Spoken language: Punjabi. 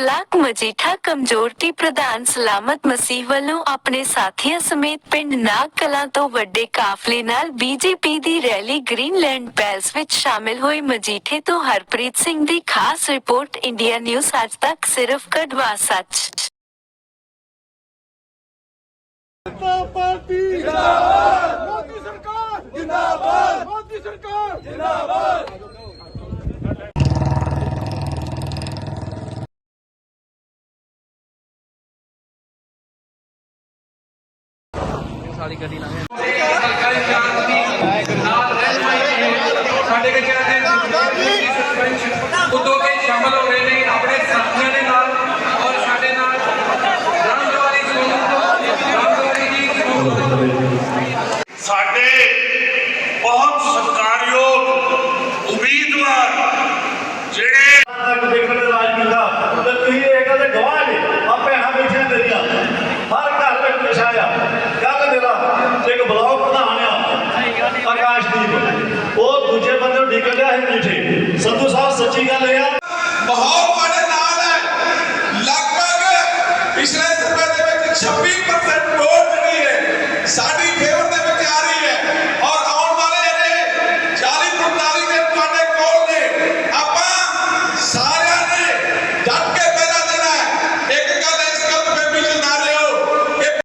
ਬਲਾਕ ਮਜੀਠਾ ਕਮਜ਼ੋਰਟੀ ਪ੍ਰਧਾਨ ਸਲਾਮਤ ਮਸੀਹ ਵੱਲੋਂ ਆਪਣੇ ਸਾਥੀਆਂ ਸਮੇਤ ਪਿੰਡ ਨਾਗ ਕਲਾਂ ਤੋਂ ਵੱਡੇ ਕਾਫਲੇ ਨਾਲ ਬੀਜੇਪੀ ਦੀ ਰੈਲੀ ਗ੍ਰੀਨਲੈਂਡ ਪੈਲਸ ਵਿੱਚ ਸ਼ਾਮਿਲ ਹੋਈ। ਮਜੀਠੇ ਤੋਂ ਹਰਪ੍ਰੀਤ ਸਿੰਘ ਦੀ ਖਾਸ ਰਿਪੋਰਟ ਇੰਡੀਆ ਨਿਊਜ਼ ਅੱਜ ਤੱਕ ਸਿਰਫ ਕੜਵਾ ਸੱਚ। ਪਾਰਟੀ ਜਿੰਦਾਬਾਦ। ਮੋਦੀ ਸਰਕਾਰ ਜਿੰਦਾਬਾਦ। ਮੋਦੀ ਸਰਕਾਰ ਜਿੰਦਾਬਾਦ। ਸਾਰੀ ਗੱਡੀ ਲੰਘੇ ਸਾਡੇ ਬੱਚਿਆਂ ਦੇ ਉਦੋਂ ਕੇ ਸ਼ਾਮਲ ਹੋ ਰਹੇ ਨੇ ਆਪਣੇ ਸਾਥੀਆਂ ਦੇ ਨਾਲ ਔਰ ਸਾਡੇ ਨਾਲ ਰਾਮਦਵਾਰੀ ਜੀ ਰਾਮਦਵਾਰੀ ਜੀ ਸਾਡੇ ਬਹੁਤ ਸਤਿਕਾਰਯੋਗ ਬਰਦਾਸ਼ਤ ਨਹੀਂ ਹੋਣਾ ਉਹ ਦੂਜੇ ਬੰਦੇ ਨੂੰ ਨਿਕਲ ਗਿਆ ਹੈ ਝੂਠੇ ਸੰਧੂ ਸਾਹਿਬ, ਸੱਚੀ ਗੱਲ ਇਹ ਆ ਬਹੁਤ